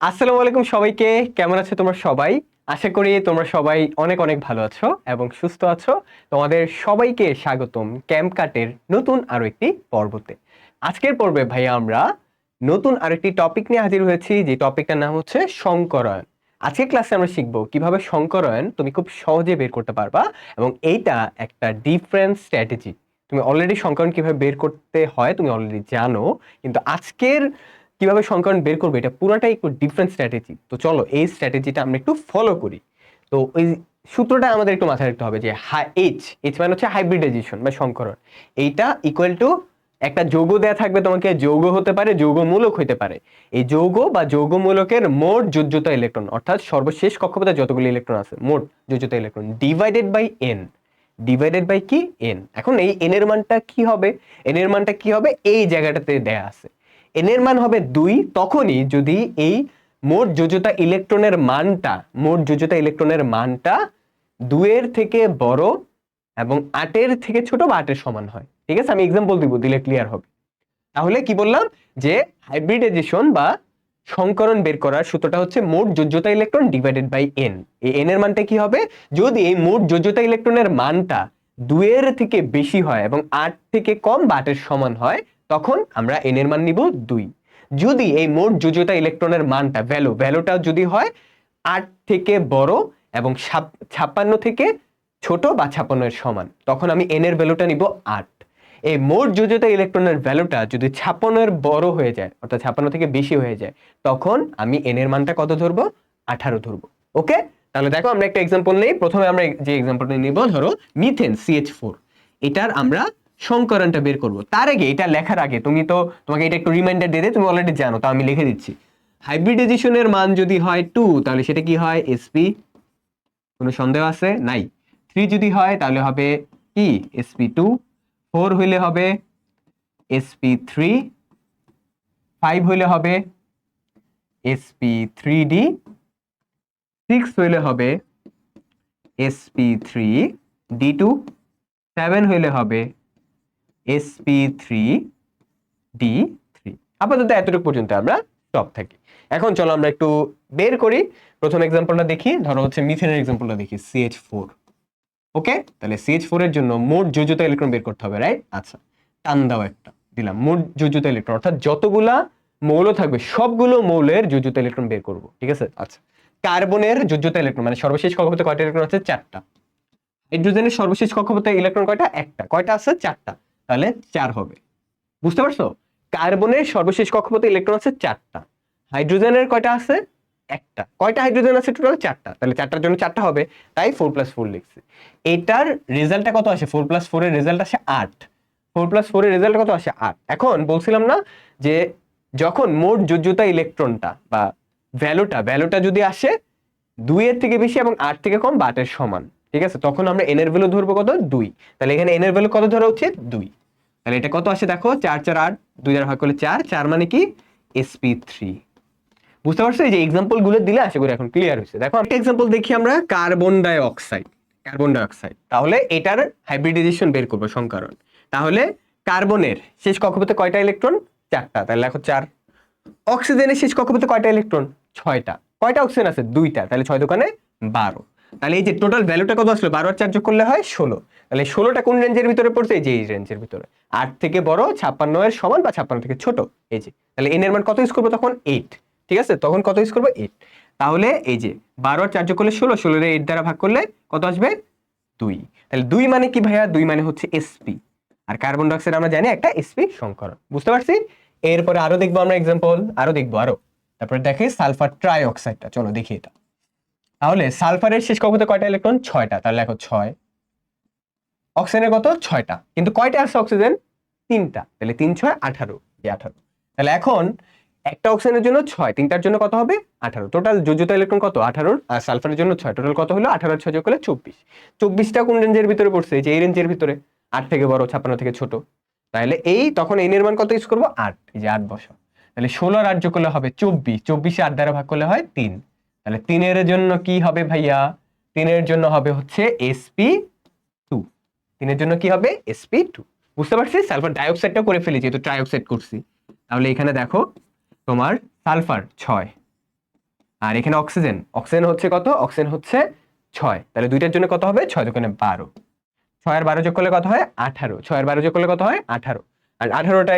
আসসালামু আলাইকুম সবাইকে। কেমন আছো তোমরা সবাই? আশা করি তোমরা সবাই অনেক অনেক ভালো আছো এবং সুস্থ আছো। তোমাদের সবাইকে স্বাগতম ক্যাম্প কাটের নতুন আরও একটি পর্বতে। আজকের পর্বে ভাই আমরা নতুন আরেকটি টপিক নিয়ে হাজির হয়েছি। যে টপিকটার নাম হচ্ছে সংকরায়ন আজকের ক্লাসে আমরা শিখব কীভাবে সংকরায়ন তুমি খুব সহজে বের করতে পারবা এবং এইটা একটা ডিফারেন্ট স্ট্র্যাটেজি তুমি অলরেডি সংকরণ কীভাবে বের করতে হয়, তুমি অলরেডি জানো। কিন্তু আজকের কীভাবে সংকরণ বের করবে, এটা পুরোটাই একটু ডিফারেন্ট স্ট্র্যাটেজি তো চলো, এই স্ট্র্যাটেজিটা আমরা একটু ফলো করি। তো ওই সূত্রটা আমাদের একটু মাথায় রাখতে হবে যে এইচ এইচ মানে হচ্ছে হাইব্রিডাইজেশন বা সংকরণ। এইটা ইকুয়াল টু একটা যৌগ দেয়া থাকবে তোমাকে, যৌগ হতে পারে, যৌগমূলক হতে পারে। এই যৌগ বা যৌগমূলকের মোট যোজ্যতা ইলেকট্রন অর্থাৎ সর্বশেষ কক্ষপথে যতগুলো ইলেকট্রন আছে, মোট যোজ্যতা electron divided by N divided by কি? এন এখন এই এন এর মানটা কি হবে? এন এর মানটা কি হবে? এই জায়গাটাতে দেয়া আছে। এন এর মান হবে দুই, তখনই যদি এই মোট যোজ্যতা ইলেকট্রনের মানটা, মোট যোজ্যতা ইলেকট্রনের মানটা দুয়ের থেকে বড় এবং আটের থেকে ছোট বা আটের সমান হয়। ঠিক আছে? আমি এক্সাম্পল দিব, দিলে ক্লিয়ার হবে। তাহলে কি বললাম? যে হাইব্রিডাইজেশন বা সংকরণ বের করার সূত্রটা হচ্ছে মোট যোজ্যতা ইলেকট্রন ডিভাইডেড বাই এন এই এন এর মানটা কি হবে? যদি এই মোট যোজ্যতা ইলেকট্রনের মানটা দুয়ের থেকে বেশি হয় এবং আট থেকে কম বা আটের সমান হয় তখন আমরা এন এর মান নিব দুই। যদি এই মোট যোজ্যতা ইলেকট্রনের মানটা ভ্যালু ভ্যালুটা যদি হয়, আট থেকে বড় এবং ছাপ- ছাপ্পান্ন থেকে ছোট বা ছাপ্পান্নের সমান, তখন আমি এন এর ভ্যালুটা নিব আট। এই মোট যোজ্যতা ইলেকট্রনের ভ্যালুটা যদি ছাপ্পান্নের বড় হয়ে যায়, অর্থাৎ ছাপ্পান্ন থেকে বেশি হয়ে যায়, তখন আমি এন এর মানটা কত ধরবো? আঠারো ধরবো। ওকে? তাহলে দেখো আমরা একটা এক্সাম্পল নেই। প্রথমে আমরা যে এক্সাম্পলটা নিব, ধরো মিথেন সিএইচ ফোর এটার আমরা সংকরণটা বের করব। তার আগে এটা লেখার আগে, তুমি তো তোমাকে এটা একটু রিমাইন্ডার দিয়ে তুমি অলরেডি জানো, তা আমি লিখে দিচ্ছি। হাইব্রিডাইজেশনের মান যদি হয় টু তাহলে সেটা কি হয়? এসপি কোনো সন্দেহ আছে? নাই। থ্রি যদি হয়, তাহলে হবে কি? এসপি টু ফোর হইলে হবে এসপি থ্রি ফাইভ হইলে হবে এসপি থ্রি ডি সিক্স হইলে হবে SP three D two seven হইলে হবে এসপি থ্রি ডি থ্রি আপাতত এতটুকু পর্যন্ত আমরা স্টপ থাকি। এখন চলো আমরা একটু বের করি। প্রথম এক্সাম্পলটা দেখি, ধরো হচ্ছে মিথেনের এক্সাম্পলটা দেখি সিএইচ ফোর ওকে তাহলে সিএইচ ফোর এর জন্য মোট যোজ্যতা ইলেকট্রন বের করতে হবে রাইট আচ্ছা টান দাও একটা, দিলাম। মোট যোজ্যতা ইলেকট্রন অর্থাৎ যতগুলা মৌল থাকবে, সবগুলো মৌলের যোজ্যতা ইলেকট্রন বের করব, ঠিক আছে? আচ্ছা কার্বনের যোজ্যতা ইলেকট্রন মানে সর্বশেষ কক্ষপথে কয়টা ইলেকট্রন আছে? চারটা। হাইড্রোজেনের সর্বশেষ কক্ষপথে ইলেকট্রন কয়টা? একটা। কয়টা আছে? চারটা। তাহলে চার হবে। বুঝতে পারছ? কার্বনের সর্বশেষ কক্ষপথে ইলেকট্রন আছে চারটা। হাইড্রোজেনের কয়টা আছে? একটা। কয়টা হাইড্রোজেন আছে টোটাল চারটা। তাহলে চারটার জন্য চারটা হবে, তাই ফোর প্লাস ফোর লিখছি। এটার রেজাল্টটা কত আসে? ফোর প্লাস ফোর এর রেজাল্ট আসে আট। ফোর প্লাস ফোর এর রেজাল্ট কত আসে? আট। এখন বলছিলাম না যে যখন মোট যোজ্যতা ইলেকট্রনটা বা ভ্যালুটা ভ্যালুটা যদি আসে, দুইয়ের থেকে বেশি এবং আট থেকে কম বা আটের সমান, ঠিক আছে? তখন আমরা এন এর ভ্যালু ধরবো কত? দুই। তাহলে এখানে এন এর ভ্যালু কত ধরা উচিত? দুই। তাহলে এটা কত আসে দেখো? চার চার, আট, দুই দ্বারা ভাগ করলে চার চার মানে কি? এসপি থ্রি বুঝতে পারছ? এই যে এক্সাম্পলগুলো দিলে আশা করি এখন ক্লিয়ার হয়েছে। দেখো একটা এক্সাম্পল দেখি আমরা carbon dioxide carbon dioxide তাহলে এটার হাইব্রিডাইজেশন বের করব সংকরণ। তাহলে কার্বনের শেষ কক্ষপথে কয়টা ইলেকট্রন চারটা। তাহলে দেখো চার। অক্সিজেনের শেষ কক্ষপথে কয়টা ইলেকট্রন ছয়টা। কয়টা অক্সিজেন আছে? দুইটা। তাহলে ছয় দোকানে বারো। তাহলে এই যে টোটাল ভ্যালুটা কত আসলো? বারো আর চার যোগ করলে হয় ষোলো। তাহলে ষোলোটা কোন রেঞ্জের ভিতরে পড়ছে? এই যে এই রেঞ্জের ভিতরে। আট থেকে বড়, ছাপ্পান্ন এর সমান বা ছাপ্পান্ন থেকে ছোট। এই যে, তাহলে এন এর মান কত ইউজ করব? তখন এইট ঠিক আছে? তখন কত ইউজ করব? এইট তাহলে এই যে, বারো আর চার যোগ করলে ষোলো, ষোলোর এইট দ্বারা ভাগ করলে কত আসবে? দুই। তাহলে দুই মানে কি ভাইয়া? দুই মানে হচ্ছে এসপি আর কার্বন ডাইঅক্সাইড আমরা জানি একটা এসপি সংকরণ। বুঝতে পারছি? এরপরে আরও দেখব আমরা এক্সাম্পল আরও দেখব আরও। তারপরে দেখে সালফার ট্রাই অক্সাইডটা চলো দেখি এটা। তাহলে সালফারের শেষ কক্ষপথে কয়টা ইলেকট্রন? ছয়টা। তাহলে দেখো ছয়। অক্সিজেনের কত? ছয়টা। কিন্তু কয়টা আছে অক্সিজেন? তিনটা। তাহলে তিন, ছয়, আঠারো। আঠারো। তাহলে এখন একটা অক্সিজেনের জন্য ছয়। তিনটার জন্য কত হবে? আঠারো। টোটাল যোজ্যতা ইলেকট্রন কত? আঠারোর। আর সালফারের জন্য ছয়। টোটাল কত হলো? আঠারো ছয় যোগ করলে চব্বিশ। চব্বিশটা কোন রেঞ্জের ভিতরে পড়ছে? যে এই রেঞ্জের ভিতরে। আট থেকে বড়, ছাপ্পান্ন থেকে ছোট। তাহলে এই, তখন এই নির্মাণ কত ইউজ করব? আট। এই যে আট বছর তাহলে ষোলো আর আট যোগ করলে হবে চব্বিশ। চব্বিশে আট দ্বারা ভাগ করলে হয় তিন। তাহলে তিনের জন্য কি হবে ভাইয়া? তিনের জন্য হবে হচ্ছে এসপি টু তিনের জন্য কি হবে? এসপি টু বুঝতে পারছি সালফার ডাইঅক্সাইডটা করে ফেলি যেহেতু ট্রাইঅক্সাইড করছি। তাহলে এখানে দেখো, তোমার সালফার ছয়। আর এখানে অক্সিজেন। অক্সিজেন হচ্ছে কত? অক্সিজেন হচ্ছে ছয়। তাহলে দুইটার জন্য কত হবে? ছয় দোকানে বারো। ছয় আর বারো যোগ করলে কত হয়? আঠারো। ছয় আর বারো যোগ করলে কত হয়? আঠারো। আর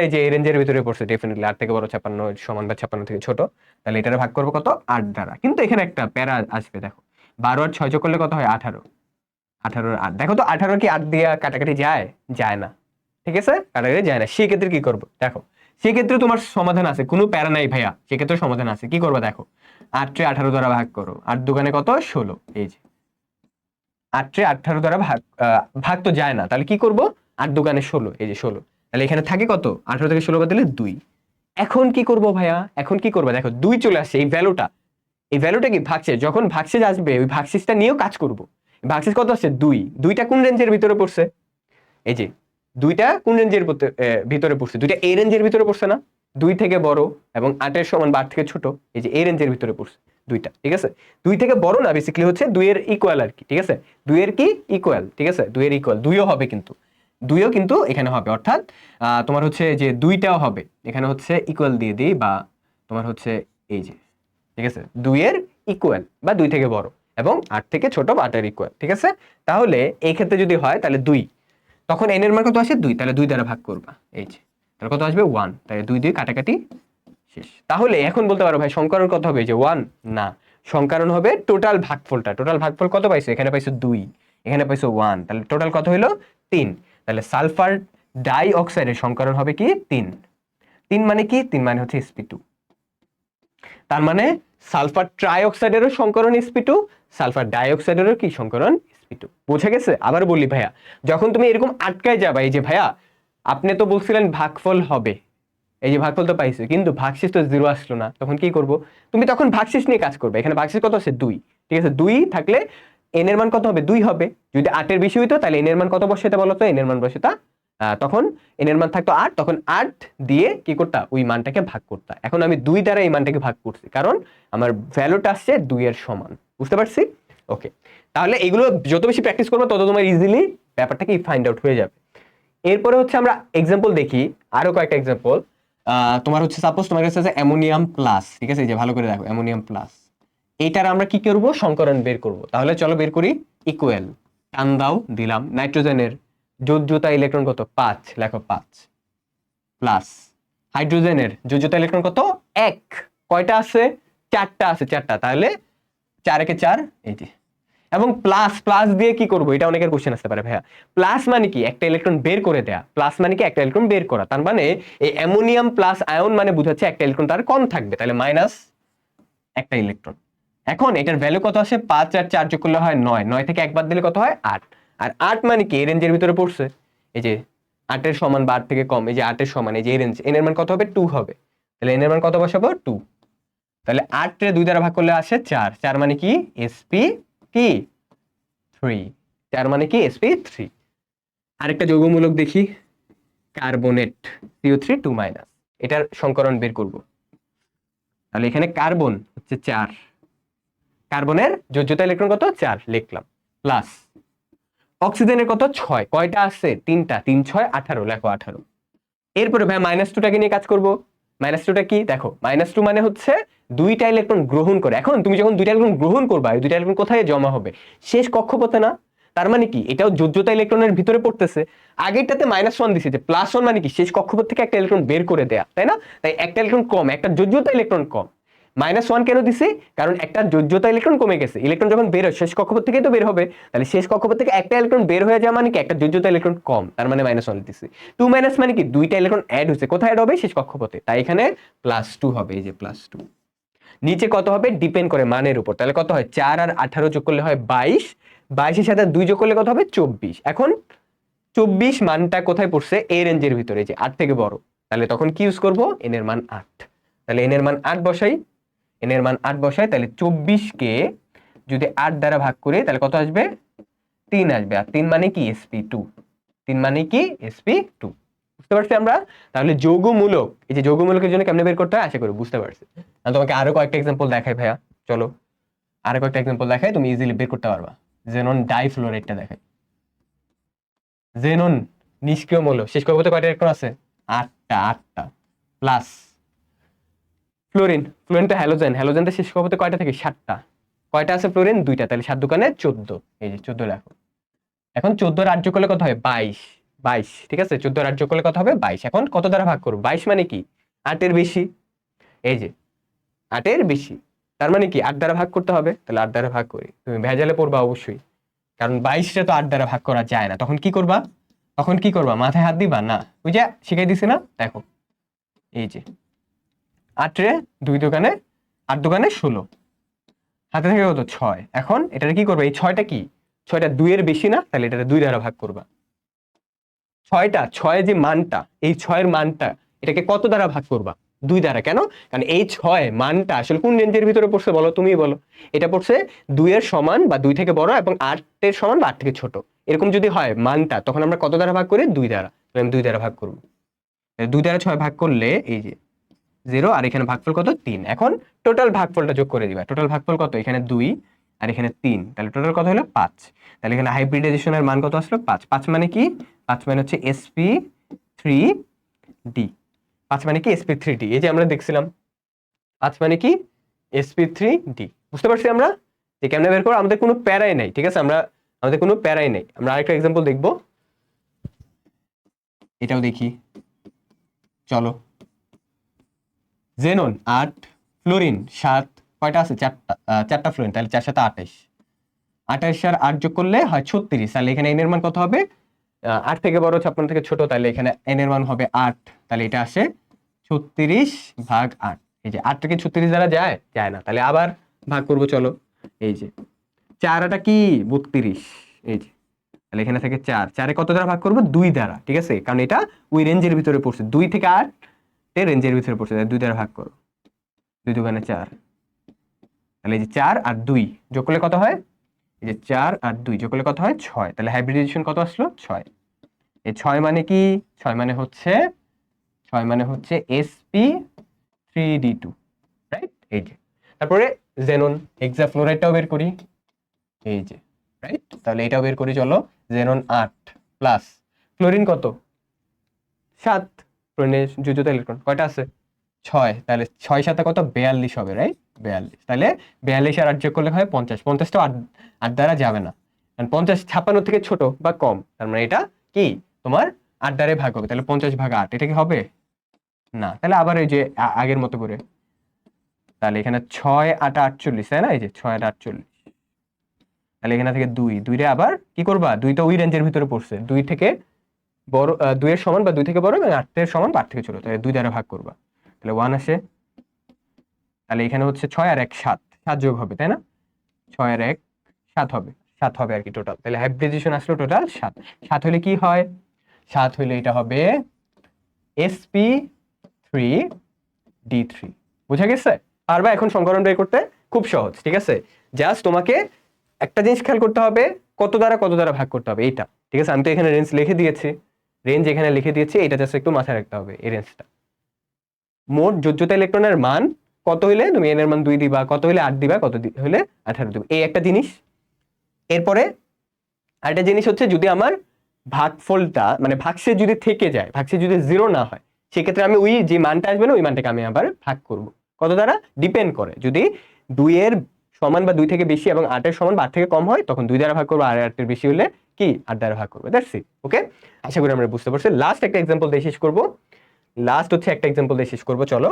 এই যে রেঞ্জের ভিতরে পড়ছে ডেফিনেটলি আট থেকে বড় ছাপ্পান্ন, সমান বা ছাপ্পান্ন থেকে ছোট, তাহলে এটারে ভাগ করব কত? আট দ্বারা। কিন্তু এখানে একটা প্যারা আসবে, দেখো। বারো আর ছয় করলে কত হয়? আঠারো। আঠারোর আট। দেখো তো, আঠারো কি আট দিয়ে কাটাকাটি যায়? যায় না। ঠিক আছে? কাটাকাটি যায় না। সেক্ষেত্রে কি করব? দেখো, সেক্ষেত্রে তোমার সমাধান আছে। কোনো প্যারা নাই ভাইয়া। সেক্ষেত্রে সমাধান আছে। কি করব? দেখো আটটে আঠারো দ্বারা ভাগ করো। আট দোকানে কত? ষোলো। এই যে। আটটে আঠারো দ্বারা ভাগ ভাগ তো যায় না। তাহলে কি করব? আট দোকানে ষোলো। এই যে ষোলো। তাহলে এখানে থাকে কত? আঠারো থেকে ষোলো বাদ দিলে দুই। এখন কি করব ভাইয়া? এখন কি করব? দেখো, দুই চলে আসছে, এই ভ্যালুটা এই ভ্যালুটা কি ভাগশেষ? যখন ভাগশেষ আসবে, ওই ভাগশেষটা নিয়েও কাজ করব। ভাগশেষ কত আসছে? দুই। দুইটা কোন রেঞ্জের ভিতরে পড়ছে? এই যে, দুইটা কোন রেঞ্জের ভিতরে- পড়ছে? দুইটা এই রেঞ্জের ভিতরে পড়ছে না? দুই থেকে বড় এবং আটের সমান বা আট থেকে ছোট, এই যে এই রেঞ্জের ভিতরে পড়ছে দুইটা, ঠিক আছে? দুই থেকে বড় না বেসিক্যালি হচ্ছে দুইয়ের ইকুয়াল আর কি, ঠিক আছে? দুইয়ের কি? ইকুয়াল ঠিক আছে? দুইয়ের ইকুয়াল দুইও হবে কিন্তু। দুইও কিন্তু এখানে হবে। অর্থাৎ তোমার হচ্ছে যে দুইটাও হবে। এখানে হচ্ছে ইকুয়াল দিয়ে দিই বা তোমার হচ্ছে এই যে, ঠিক আছে? দুইয়ের ইকুয়াল বা দুই থেকে বড় এবং আট থেকে ছোট বা আটের ইকুয়াল ঠিক আছে? তাহলে এই ক্ষেত্রে যদি হয় তাহলে দুই। তখন এন এর মান কত আসে? দুই। তাহলে দুই দ্বারা ভাগ করবা। এই যে, তাহলে কত আসবে? ওয়ান তাহলে দুই দুই কাটাকাটি শেষ। তাহলে এখন বলতে পারো ভাই, সংকরণ কত হবে? যে ওয়ান না। সংকরণ হবে টোটাল ভাগফলটা। টোটাল ভাগফল কত পাইছো? এখানে পাইছো দুই। এখানে পাইছো ওয়ান তাহলে টোটাল কত হলো তিন। তাহলে সালফার ডাই অক্সাইডের সংকরণ হবে কি? তিন। তিন মানে কি? তিন মানে হচ্ছে sp2 টু তার মানে সালফার ট্রাইঅক্সাইডেরও সংকরণ sp2 টু সালফার ডাইঅক্সাইডেরও কি সংকরণ sp2 টু বোঝা গেছে? আবার বলি ভাইয়া, যখন তুমি এরকম আটকায় যাবা, এই যে ভাইয়া, আপনি তো বলছিলেন ভাগফল হবে। এই যে ভাগফল তো পাইছো, কিন্তু ভাগশেষ তো জিরো আসলো না। তখন কি করব? তুমি তখন ভাগশেষ নিয়ে কাজ করবে। এখানে ভাগশেষ কত আছে? দুই। ঠিক আছে? দুই থাকলে এন এর মান কত হবে? দুই হবে। যদি আটের বেশি হইতো তাহলে এন এর মান কত বসাইতে বলো তো? এন এর মান আহ, তখন এন এর মান থাকতো আট। তখন আট দিয়ে কি করতা? ওই মানটাকে ভাগ করতা। এখন আমি দুই দ্বারা এই মানটাকে ভাগ করছি। কারণ আমার ভ্যালুটা আসছে দুই এর সমান। বুঝতে পারছি? ওকে তাহলে এগুলো যত বেশি প্র্যাকটিস করবে তত তোমার ইজিলি ব্যাপারটাকে ফাইন্ড আউট হয়ে যাবে। এরপরে হচ্ছে আমরা এক্সাম্পল দেখি। আরও কয়েকটা এক্সাম্পল তোমার হচ্ছে সাপোজ তোমার কাছে আছে অ্যামোনিয়াম প্লাস ঠিক আছে? যে ভালো করে দেখো অ্যামোনিয়াম প্লাস এইটার আমরা কি করব? সংকরণ বের করব। তাহলে চলো বের করি। ইকুয়াল টান দাও, দিলাম। নাইট্রোজেনের যোজ্যতা ইলেকট্রন কত? পাঁচ। লেখো পাঁচ। প্লাস। হাইড্রোজেনের যোজ্যতা ইলেকট্রন কত? এক। কয়টা আছে? চারটা আছে, চারটা। তাহলে চার একে চার, এই যে। এবং প্লাস প্লাস দিয়ে কি করব? এটা অনেকের কোশ্চেন আসতে পারে, ভাইয়া। প্লাস মানে কি? একটা ইলেকট্রন বের করে দেয়া। প্লাস মানে কি? একটা ইলেকট্রন বের করা। তার মানে এই অ্যামোনিয়াম প্লাস আয়ন মানে বুঝাচ্ছে একটা ইলেকট্রন তার কম থাকবে। তাহলে মাইনাস একটা ইলেকট্রন। এখন এটার ভ্যালু কত আসে? পাঁচ আর চার যোগ করলে হয় নয়। নয় থেকে একবার দিলে কত হয়? আট। আর আট মানে কি? এই রেঞ্জের ভিতরে পড়ছে। এই যে আটের সমান বা আট থেকে কম, এই যে আটের সমান, এই যে রেঞ্জ এন এর মান কত হবে? টু হবে। তাহলে এন এর মান কত বসাবো? টু তাহলে আটে দুই দ্বারা ভাগ করলে আসে চার। চার মানে কি? এসপি কি থ্রি চার মানে কি? এসপি থ্রি আরেকটা যৌগমূলক দেখি। Carbonate C O three two minus এটার সংকরণ বের করব। তাহলে এখানে কার্বন হচ্ছে চার। কার্বনের যোজ্যতা ইলেকট্রন কত? চার, লিখলাম। প্লাস অক্সিজেনের কত? ছয়। কয়টা আছে? তিনটা। তিন, ছয়, আঠারো। লেখো আঠারো। এরপরে ভাই মাইনাস টুটাকে নিয়ে কাজ করব? মাইনাস টুটা কি? দেখো মাইনাস টু মানে হচ্ছে দুইটা ইলেকট্রন গ্রহণ করে। এখন তুমি যখন দুইটা ইলেকট্রন গ্রহণ করবা দুইটা ইলেকট্রন কোথায় জমা হবে? শেষ কক্ষপথে না? তার মানে কি? এটাও যোজ্যতা ইলেকট্রনের ভিতরে পড়তেছে। আগেরটাতে মাইনাস ওয়ান দিছে যে প্লাস ওয়ান মানে কি? শেষ কক্ষপথ থেকে একটা ইলেকট্রন বের করে দেয়া, তাই না? তাই একটা ইলেকট্রন কম, একটা যোজ্যতা ইলেকট্রন কম। মাইনাস ওয়ান কেন দিছি? কারণ একটা যোজ্যতা ইলেকট্রন কমে গেছে। ইলেকট্রন যখন বের হয়, শেষ কক্ষপথ থেকেই তো বের হবে। তাহলে শেষ কক্ষপথ থেকে একটা ইলেকট্রন বের হয়ে যাওয়া মানে কি? একটা যোজ্যতা ইলেকট্রন কম, তার মানে মাইনাস ওয়ান দিছি। টু মাইনাস মানে কি? দুইটা ইলেকট্রন অ্যাড হয়েছে। কোথায় অ্যাড হবে? শেষ কক্ষপথে। তাই এখানে প্লাস টু হবে, এই যে প্লাস টু নিচে কত হবে? ডিপেন্ড করে মানের উপর। তাহলে কত হয়? চার আর আঠারো যোগ করলে হয় বাইশ। বাইশের সাথে দুই যোগ করলে কত হবে? চব্বিশ। এখন চব্বিশ মানটা কোথায় পড়ছে? এ রেঞ্জের ভিতরে যে আট থেকে বড়। তাহলে তখন কি ইউজ করব? এন এর মান আট। তাহলে এন এর মান আট বসাই এন এর মান আট বসাই তাহলে চব্বিশকে যদি আট দ্বারা ভাগ করি, তাহলে কত আসবে? তিন আসবে। আর তিন মানে কি? এসপি টু তিন মানে কি? এসপি টু বুঝতে পারছি আমরা? তাহলে যৌগমূলক, এই যে যৌগমূলকের জন্য কেমনে বের করতে হয়? আশা করি বুঝতে পারছি। আমি তোমাকে আরও কয়েকটা এক্সাম্পল দেখাই ভাইয়া। চলো। আরও কয়েকটা এক্সাম্পল দেখাই, তুমি ইজিলি বের করতে পারবা। জেনন ডাইফ্লোরাইডটা দেখাই। জেনন নিষ্ক্রিয় মৌল। শেষ তো কয়টা ইলেকট্রন আছে। আটটা আটটা। প্লাস ফ্লোরিন ফ্লোরিন তো হ্যালোজেন। হ্যালোজেনটা শেষ কবতে কয়টা থেকে? সাতটা। কয়টা আছে ফ্লোরিন? দুইটা। তাহলে সাত দোকানে চোদ্দ। এই যে চোদ্দ লেখো। এখন চোদ্দ রাজ্য করলে কত হয়? বাইশ। বাইশ, ঠিক আছে? চোদ্দ রাজ্য করলে কত হবে? বাইশ। এখন কত দ্বারা ভাগ করব? বাইশ মানে কি? আটের বেশি। এই যে, আটের বেশি। তার মানে কি? আট দ্বারা ভাগ করতে হবে? তাহলে আট দ্বারা ভাগ করি। তুমি ভেজালে পড়বা অবশ্যই। কারণ বাইশটা তো আট দ্বারা ভাগ করা যায় না। তখন কি করবা? তখন কি করবা? মাথায় হাত দিবা? না। ওই যে, শিখাই দিছি না? দেখো। এই যে আটে দুই দোকানে, আট দোকানে ষোলো। হাতে থেকে কত? ছয়। এখন এটা কি করবে? এই ছয়টা কি? ছয়টা দুইয়ের বেশি না? তাহলে এটা দুই দ্বারা ভাগ করবা। ছয়টা, ছয় যে মানটা, এই ছয়ের মানটা, এটাকে কত দ্বারা ভাগ করবা? দুই দ্বারা। কেন? কারণ এই ছয় মানটা আসলে কোন রেঞ্জের ভিতরে পড়ছে বলো? তুমি বলো। এটা পড়ছে দুইয়ের সমান বা দুই থেকে বড় এবং আটের সমান বা আট থেকে ছোট। এরকম যদি হয় মানটা, তখন আমরা কত দ্বারা ভাগ করি? দুই দ্বারা। আমি দুই দ্বারা ভাগ করব। দুই দ্বারা ছয় ভাগ করলে এই যে জিরো আর এখানে ভাগফল কত? তিন। এখন টোটাল ভাগফলটা যোগ করে দিবা। টোটাল ভাগফল কত? এখানে দুই আর এখানে তিন। তাহলে টোটাল কত হলো? পাঁচ। তাহলে এখানে হাইব্রিডাইজেশনের মান কত আসলো? পাঁচ। পাঁচ মানে কি? পাঁচ মানে হচ্ছে এসপি থ্রি ডি পাঁচ মানে কি? এসপি থ্রি ডি এই যে আমরা দেখছিলাম, পাঁচ মানে কি? এসপি থ্রি ডি বুঝতে পারছি আমরা? যে কেমনে বের করো আমাদের কোনো প্যারাই নাই, ঠিক আছে? আমরা, আমাদের কোনো প্যারাই নেই। আমরা আরেকটা এক্সাম্পল দেখব। এটাও দেখি। চলো। জেনন আট, ফ্লোরিন সাত, কয়টা আছে? চারটা চারটা ফ্লোরিন, তাহলে চার সাথে আঠাশ আঠাশ আর আট যোগ করলে হয় ছত্রিশ, তাহলে এখানে এনের মান কত হবে? আট থেকে বড় ছাপ্পান্ন থেকে ছোট, তাহলে এখানে এনের মান হবে আট, তাহলে এটা আসে ছত্রিশ ভাগ আট। এই যে আট থেকে ছত্রিশ দ্বারা যায়? যায় না, তাহলে আবার ভাগ করব, চলো। এই যে চার আটা কি? বত্রিশ। এই যে, তাহলে এখানে থেকে চার। চারে কত দ্বারা ভাগ করব? দুই দ্বারা, ঠিক আছে? কারণ এটা ওই রেঞ্জের ভিতরে পড়ছে। দুই থেকে আট এর রেঞ্জের ভিতরে পড়ছে? তাহলে দুই দ্বারা ভাগ করো। দুই দোকানে চার। তাহলে এই যে চার আর দুই, যোগ করলে কত হয়? এই যে চার আর দুই, যোগ করলে কত হয়? ছয়। তাহলে হাইব্রিডাইজেশন কত আসলো? ছয়। এই ছয় মানে কি? ছয় মানে হচ্ছে, ছয় মানে হচ্ছে SP three D two right এই যে। তারপরে জেনন এক্সাফ্লোরাইডটাও বের করি। এই যে রাইট তাহলে এটাও বের করি, চলো। জেনন আট প্লাস ক্লোরিন কত? সাত। ক্লোরিনের যুজতা ইলেকট্রন, কয়টা আছে? ছয়। তাহলে ছয় সাথে কত? বেয়াল্লিশ হবে রাইট বেয়াল্লিশ। তাহলে বেয়াল্লিশ আর আট যোগ করলে হয় পঞ্চাশ। পঞ্চাশটা আট আট দ্বারা যাবে না। কারণ পঞ্চাশ ছাপ্পান্ন থেকে ছোট বা কম, তার মানে এটা কি? তোমার আট দ্বারে ভাগ হবে। তাহলে পঞ্চাশ ভাগ আট, এটা কি হবে? না। তাহলে আবার এই যে আগের মতো করে। তাহলে এখানে ছয় আট আটচল্লিশ, তাই না? এই যে ছয় আট আটচল্লিশ। তাহলে এখানে থেকে দুই। দুইটা আবার কি করবা? দুই তো ওই রেঞ্জের ভিতরে পড়ছে। দুই থেকে বড় দুইয়ের সমান বা দুই থেকে বড় এবং আটের সমান বা থেকে ছোট। তাহলে দুই দ্বারা ভাগ করবা। তাহলে ওয়ান আসে, তাহলে এখানে হচ্ছে ছয় আর এক সাত। সাত যোগ হবে, তাই না? ছয় আর এক, সাত হবে। সাত হবে আর কি টোটাল তাহলে হাইব্রিডেশন আসলো টোটাল সাত। সাত হলে কি হয়? সাত হলে এটা হবে এসপি থ্রি ডি থ্রি বুঝা গেছে? পারবা এখন সংকরণ বের করতে? খুব সহজ, ঠিক আছে? জাস্ট তোমাকে একটা জিনিস খেয়াল করতে হবে, কত দ্বারা কত দ্বারা ভাগ করতে হবে, এইটা। ঠিক আছে? আমি তো এখানে রেঞ্জ লিখে দিয়েছি। রেঞ্জ এখানে লিখে দিয়েছি এটা জাস্ট একটু মাথায় রাখতে হবে, এই রেঞ্জটা মোট যোজ্যতা ইলেকট্রনের মান কত হইলে, তুমি এন এর মান দুই দিবা, কত হইলে আট দিবা, কত হইলে আঠারো দিবা। এই একটা জিনিস। এরপরে আরেকটা জিনিস হচ্ছে, যদি আমার ভাগফলটা মানে ভাগসে যদি থেকে যায় ভাগসে যদি জিরো না হয়, সেক্ষেত্রে আমি ওই যে মানটা আসবে না, ওই মানটাকে আমি আবার ভাগ করব। কত দ্বারা? ডিপেন্ড করে। যদি দুইয়ের সমান বা দুই থেকে বেশি এবং আটের সমান বা থেকে কম হয়, তখন দুই দ্বারা ভাগ করব, আর আটের বেশি হলে কি? আট দ্বারা ভাগ করব দ্যাটস ইট ওকে আশা করি আমরা বুঝতে পারছি। লাস্ট একটা এক্সাম্পল দিয়ে শেষ করব। লাস্ট হচ্ছে একটা এক্সাম্পল দিয়ে শেষ করব, চলো।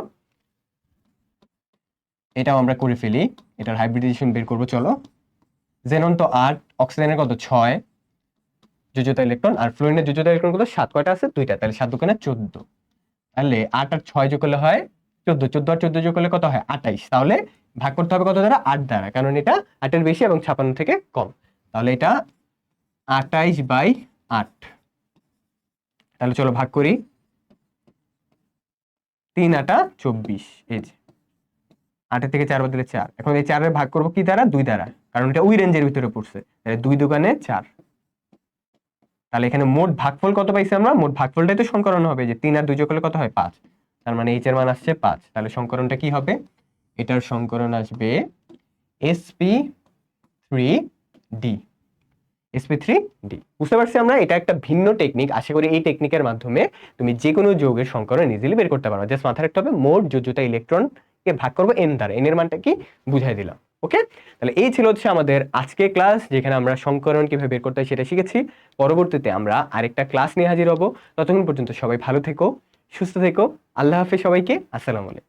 এটাও আমরা করে ফেলি, এটার হাইব্রিডাইজেশন বের করব, চলো। জেনন তো আট অক্সিজেনের কত? ছয়। যোজ্যতা ইলেকট্রন আর ফ্লোরিনের যোজ্যতা ইলেকট্রন কত? সাত। কয়টা আছে? দুইটা, তাহলে সাত দোকানে চোদ্দ। তাহলে আট আর ছয় যোগ করলে হয় চোদ্দ চোদ্দ আর চোদ্দ যোগ করলে কত হয়? আটাইশ তাহলে ভাগ করতে হবে কত দ্বারা? আট দ্বারা, কারণ এটা আটের বেশি এবং ছাপান্ন থেকে কম। তাহলে এটা আটাইশ বাই আট। তাহলে চলো ভাগ করি। তিন আটা চব্বিশ, এই যে। আটের থেকে চার বাদ দিলে চার। এখন এই চারের ভাগ করব কি দ্বারা? দুই দ্বারা, কারণ এটা ওই রেঞ্জের ভিতরে পড়ছে। তাহলে দুই দোকানে চার। তাহলে এখানে মোট ভাগফল কত পাইছি আমরা? মোট ভাগফলটাই তো সংকরণ হবে, যে তিন আর দুই যোগ করলে কত হয়? পাঁচ। তার মানে এইচ এর মান আসছে পাঁচ। তাহলে সংকরণটা কি হবে? এটার সংকরণ আসবে SP three D SP three D বুঝতে পারছি আমরা, এটা একটা ভিন্ন টেকনিক আশা করি এই টেকনিকের মাধ্যমে তুমি যে কোনো যৌগের সংকরণ ইজিলি বের করতে পারো জাস্ট মাথায় রাখতে হবে মোট যোজ্যতা ইলেকট্রন কে ভাগ করব এন দ্বারা। এন এর মানটা কি? বুঝাই দিলাম। ওকে তাহলে এই ছিল হচ্ছে আমাদের আজকের ক্লাস যেখানে আমরা সংকরণ কীভাবে বের করতে হয় সেটা শিখেছি। পরবর্তীতে আমরা আরেকটা ক্লাস নিয়ে হাজির হব। ততক্ষণ পর্যন্ত সবাই ভালো থেকো। সুস্থ থেকো। আল্লাহ হাফেজ সবাইকে। আসসালামু আলাইকুম।